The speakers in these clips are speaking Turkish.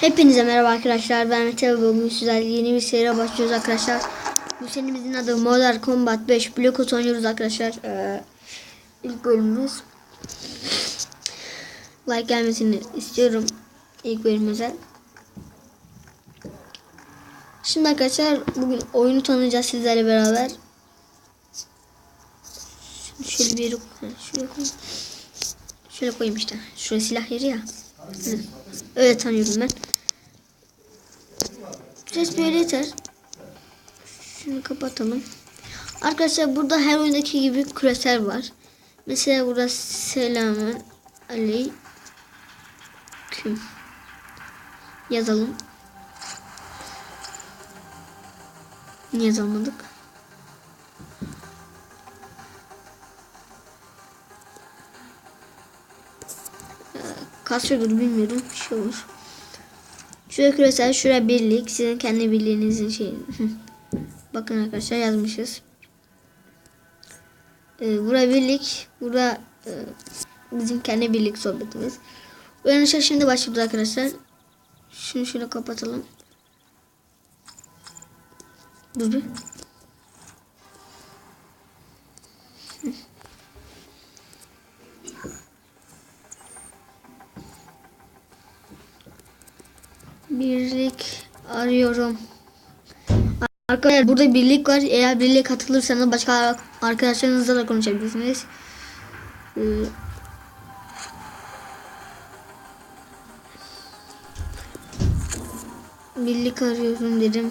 Hepinize merhaba arkadaşlar. Ben Mete bugün sizlerle yeni bir seriye başlıyoruz arkadaşlar. Bu serimizin adı Modern Combat 5 Blockout oynuyoruz arkadaşlar. Ee, ilk bölümümüz. Like gelmesini istiyorum. ilk bölümümüze. Şimdi arkadaşlar bugün oyunu tanıyacağız sizlerle beraber. Şimdi şöyle bir yere şöyle koyayım. Şöyle koyayım işte. Şuraya silah yeri ya. Hı. Öyle tanıyorum ben. Ses böyle yeter. Şunu kapatalım. Arkadaşlar burada her oyundaki gibi küresel var. Mesela burada selamun aleyküm yazalım. Niye yazamadık? Kasıyordur bilmiyorum. Bir şey olur. Şuraya küresel, şuraya birlik. Sizin kendi birliğinizin şeyi. Bakın arkadaşlar yazmışız. Ee, bura birlik. Bura e, bizim kendi birlik sohbetimiz. Uyanışa şimdi başlıyoruz arkadaşlar. Şunu şöyle kapatalım. Dur bir. Birlik arıyorum. Arkadaşlar burada birlik var. Eğer birliğe katılırsanız başka arkadaşlarınızla da konuşabilirsiniz. Ee, birlik arıyorum dedim.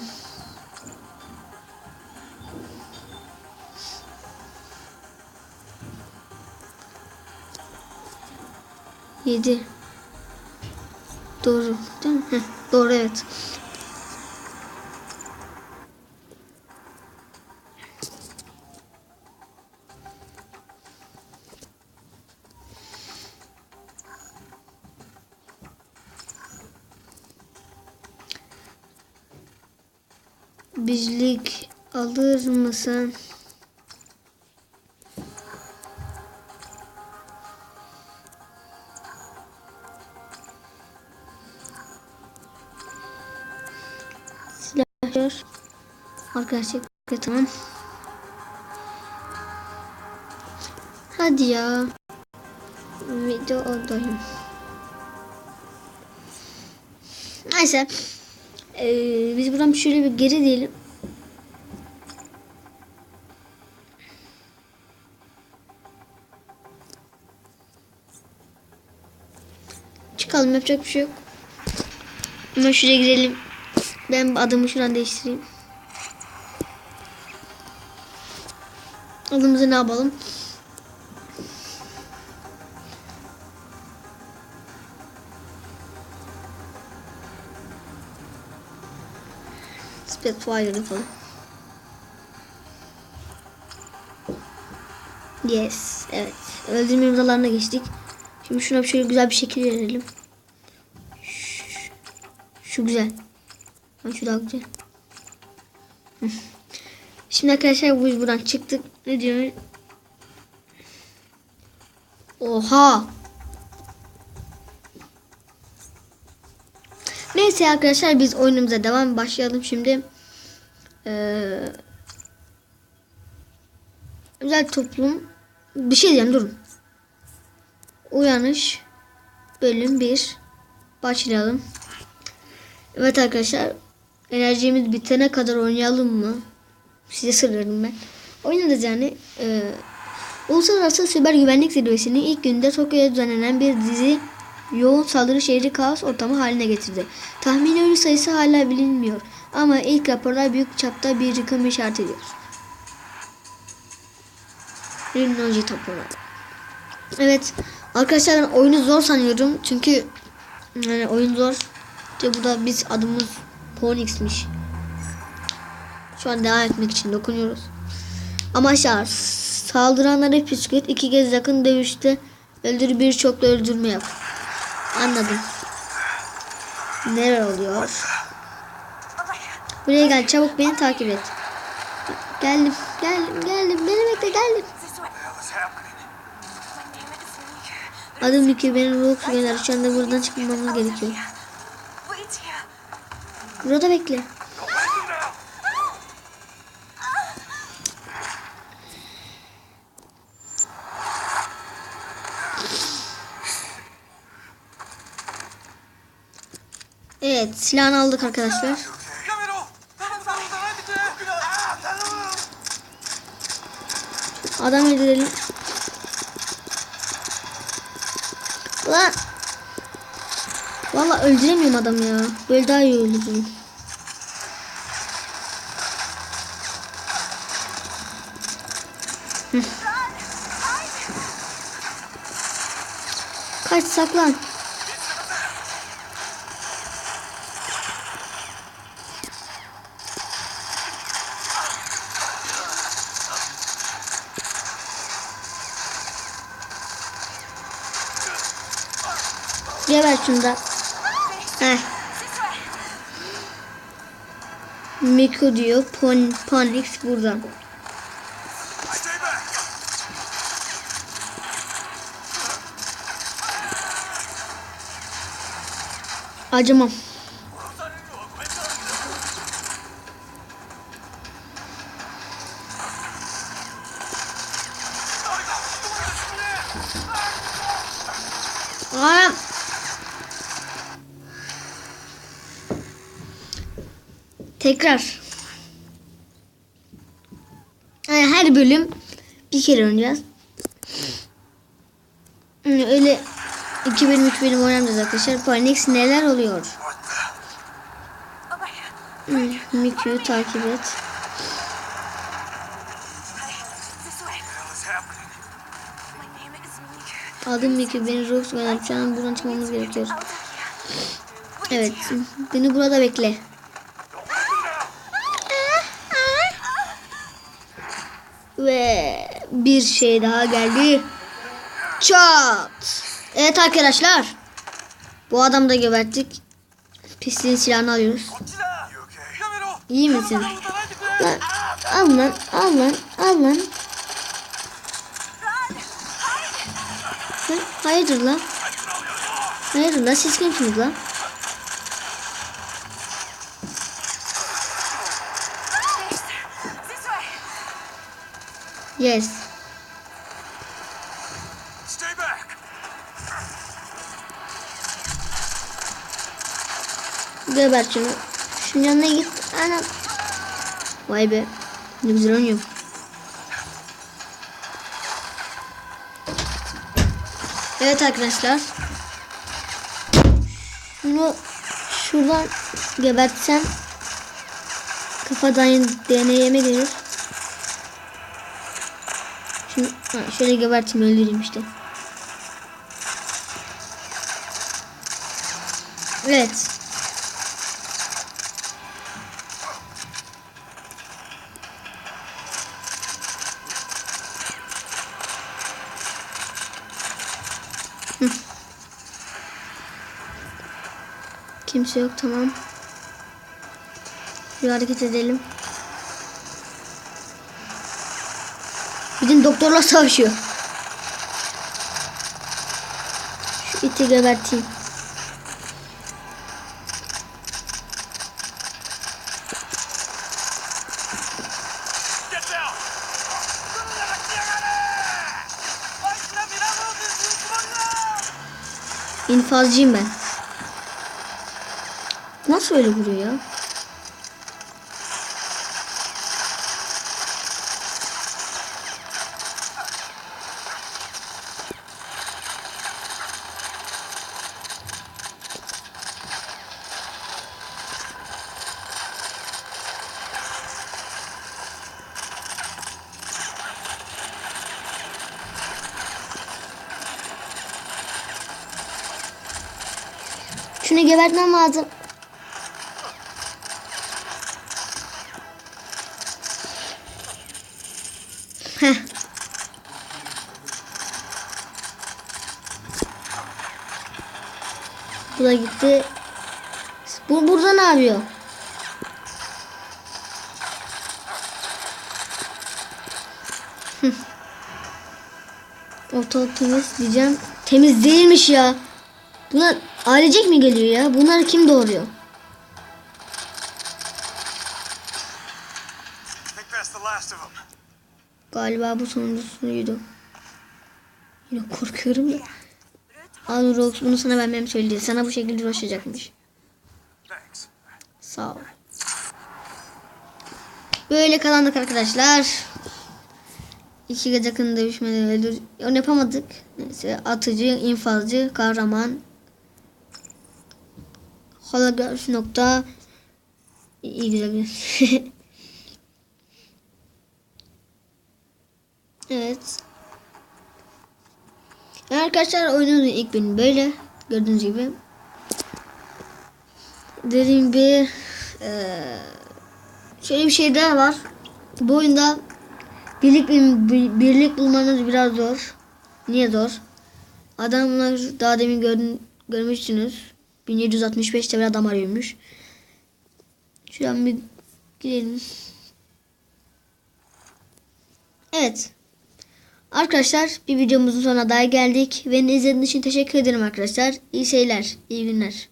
Yedi. Doğru. Doğru evet. Bizlik alır mısın? Silahlar. Arkadaşlar tamam. Hadi ya. Video odayım. Neyse. Ee, biz buradan şöyle bir geri diyelim. Çıkalım yapacak bir şey yok. Hemen şuraya girelim. Ben adımı şuradan değiştireyim. Adımızı ne yapalım? Spitfire yapalım. Yes. Evet. Öldürme imzalarına geçtik. Şimdi şuna şöyle güzel bir şekil verelim. Şu, şu güzel. Şu daha güzel. Şimdi arkadaşlar biz buradan çıktık. Ne diyor? Oha. Neyse arkadaşlar biz oyunumuza devam başlayalım şimdi. Ee, özel toplum bir şey diyeceğim durun. Uyanış bölüm 1 başlayalım. Evet arkadaşlar enerjimiz bitene kadar oynayalım mı? Size soruyorum ben. Oynarız yani. Ee, Uluslararası Siber Güvenlik Zirvesi'nin ilk günde Tokyo'ya düzenlenen bir dizi yoğun saldırı şehri kaos ortamı haline getirdi. Tahmini ölü sayısı hala bilinmiyor ama ilk raporlar büyük çapta bir yıkım işaret ediyor. Rinnoji topluluğu. Evet arkadaşlar ben oyunu zor sanıyorum çünkü yani oyun zor. İşte bu da biz adımız Phoenix'miş. Şu an devam etmek için dokunuyoruz. Amaçlar saldıranları püskürt iki kez yakın dövüşte öldür birçokla öldürme yap. Anladım. Neler oluyor? Buraya gel çabuk beni takip et. Geldim geldim geldim beni bekle geldim. Adım Niki benim ruh gönder şu anda buradan çıkmamız gerekiyor. Burada bekle. Evet silahını aldık arkadaşlar. Adam öldürelim. Lan. Valla öldüremiyorum adam ya. Böyle daha iyi öldürürüm. Kaç saklan. Geber şunu da. Heh. Miko diyor. Pon, Panix buradan. Acımam. Aa, Tekrar. Yani her bölüm bir kere oynayacağız. Yani öyle iki bölüm üç bölüm oynamayacağız arkadaşlar. Phoenix neler oluyor? Miku'yu takip et. Adım Miku. Beni Rox gönderdi. Şu an buradan çıkmamız gerekiyor. Evet. Beni burada bekle. Ve bir şey daha geldi. Çat. Evet arkadaşlar. Bu adamı da geberttik. Pisliğin silahını alıyoruz. İyi misin? Lan, al lan, al lan, al lan. Hayırdır lan? Hayırdır lan? Siz kimsiniz lan? Yes. Stay back Gebert şunu. Şunun yanına git. Ana. Vay be. Ne güzel oynuyor. Evet arkadaşlar. Şunu şuradan gebertsem kafadan deneyeme gelir. Ha, şöyle geberteyim öldüreyim işte. Evet. Kimse yok tamam. Bir hareket edelim. Adam doktorla savaşıyor. Şu iti geberteyim. İnfazcıyım ben. Nasıl öyle vuruyor ya? Şunu gebertmem lazım. Heh. Bu da gitti. Bu burada ne yapıyor? Ortalık temiz diyeceğim. Temiz değilmiş ya. Bunlar Ailecek mi geliyor ya? Bunları kim doğuruyor? Galiba bu sonuncusuydu. Yine korkuyorum da. Anur Rox bunu sana vermem söyledi. Sana bu şekilde uğraşacakmış. Sağ ol. Böyle kalandık arkadaşlar. İki gece yakın dövüşmeleri öldür. Onu yapamadık. Neyse atıcı, infazcı, kahraman, Holograf nokta. Evet. Arkadaşlar oyunun ilk bölümü böyle. Gördüğünüz gibi. Dediğim gibi eee, şöyle bir şey daha var. Bu oyunda birlik bir- birlik bulmanız biraz zor. Niye zor? Adamlar daha demin gördün, görmüşsünüz. 1765 level adam arıyormuş. Şuradan bir gidelim. Evet. Arkadaşlar bir videomuzun sonuna daha geldik. Beni izlediğiniz için teşekkür ederim arkadaşlar. İyi seyirler, iyi günler.